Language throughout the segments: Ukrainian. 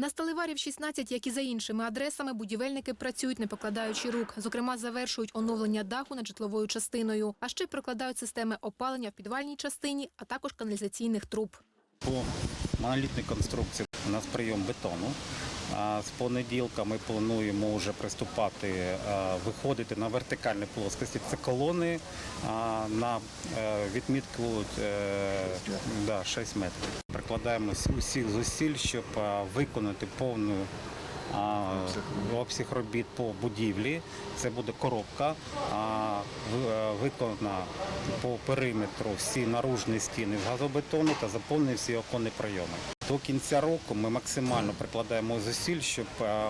На Сталеварів 16, як і за іншими адресами, будівельники працюють, не покладаючи рук. Зокрема, завершують оновлення даху над житловою частиною, а ще прокладають системи опалення в підвальній частині, а також каналізаційних труб. По монолітній конструкції у нас прийом бетону. З понеділка ми плануємо вже приступати, е, виходити на вертикальні плоскості. Це колони на е, відмітку е, 6 метрів. Прикладаємо усіх зусиль, щоб е, виконати повну обсяг робіт по будівлі. Це буде коробка, е, виконана по периметру всі наружні стіни з газобетону та заповнені всі оконні прийоми. До кінця року ми максимально прикладаємо зусиль, щоб е,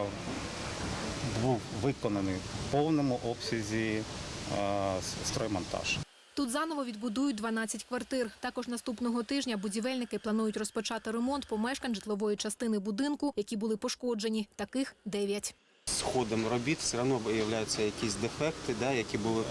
був виконаний в повному обсязі строймонтаж. Тут заново відбудують 12 квартир. Також наступного тижня будівельники планують розпочати ремонт помешкань житлової частини будинку, які були пошкоджені. Таких 9. З ходом робіт все одно виявляються якісь дефекти, які були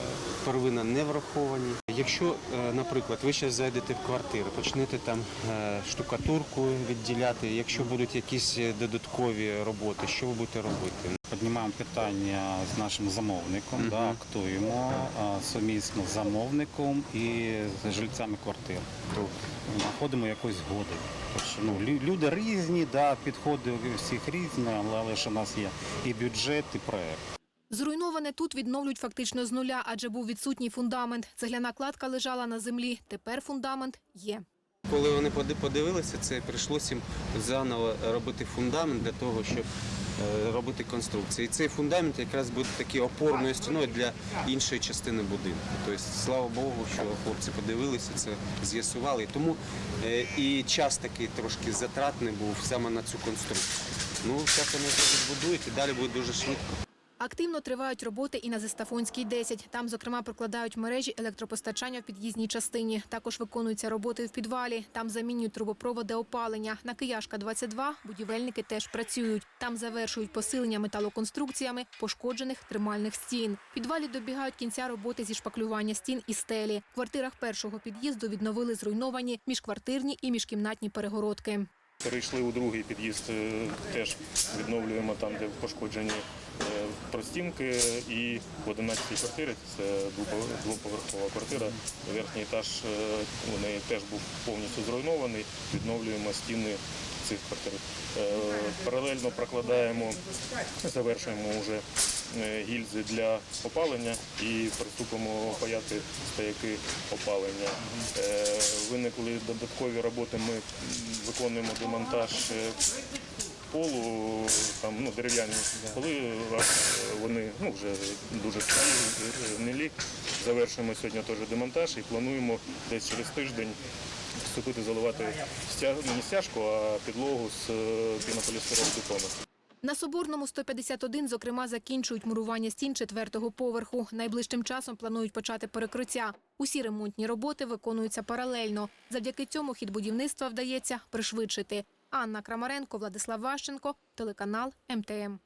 первинно не враховані. Якщо, е, наприклад, ви зараз зайдете в квартиру, почнете там е, штукатурку відділяти, якщо будуть якісь е, додаткові роботи, що ви будете робити? Піднімаємо питання з нашим замовником, да, актуємо а, сумісно з замовником і з жильцями квартир. Знаходимо якусь згоди. Тому ну, люди різні, да, підходи у всіх різні, але, ж у нас є і бюджет, і проект. Зруйноване тут відновлюють фактично з нуля, адже був відсутній фундамент. Цегляна кладка лежала на землі. Тепер фундамент є. Коли вони поди- подивилися, це прийшлося їм заново робити фундамент для того, щоб робити конструкції. І цей фундамент якраз буде такою опорною стіною для іншої частини будинку. Тобто, слава Богу, що хлопці подивилися, це з'ясували. Тому е, і час такий трошки затратний був саме на цю конструкцію. Ну, зараз вони відбудують і далі буде дуже швидко. Активно тривають роботи і на Зестафонській 10. Там, зокрема, прокладають мережі електропостачання в під'їзній частині. Також виконуються роботи в підвалі. Там замінюють трубопроводи опалення. На Кияшка 22 будівельники теж працюють. Там завершують посилення металоконструкціями пошкоджених тримальних стін. В підвалі добігають кінця роботи зі шпаклювання стін і стелі. В квартирах першого під'їзду відновили зруйновані міжквартирні і міжкімнатні перегородки. Перейшли у другий під'їзд, е, теж відновлюємо там, де пошкоджені простінки. І в 11-й квартирі, це двоповерхова квартира, верхній етаж е, у неї теж був повністю зруйнований. Відновлюємо стіни цих квартир. Е, Паралельно прокладаємо, завершуємо вже е, гільзи для опалення і приступимо паяти стояки опалення. Е, Виникли додаткові роботи. Ми виконуємо демонтаж е, полу, ну, дерев'яні поли, а, вони ну, вже дуже е, гнилі. Завершуємо сьогодні теж демонтаж і плануємо десь через тиждень вступити заливати стяг, не стяжку, а підлогу з е, пінополістирол бетону. На Соборному 151, зокрема, закінчують мурування стін четвертого поверху. Найближчим часом планують почати перекриття. Усі ремонтні роботи виконуються паралельно. Завдяки цьому хід будівництва вдається пришвидшити. Анна Крамаренко, Владислав Ващенко, телеканал МТМ.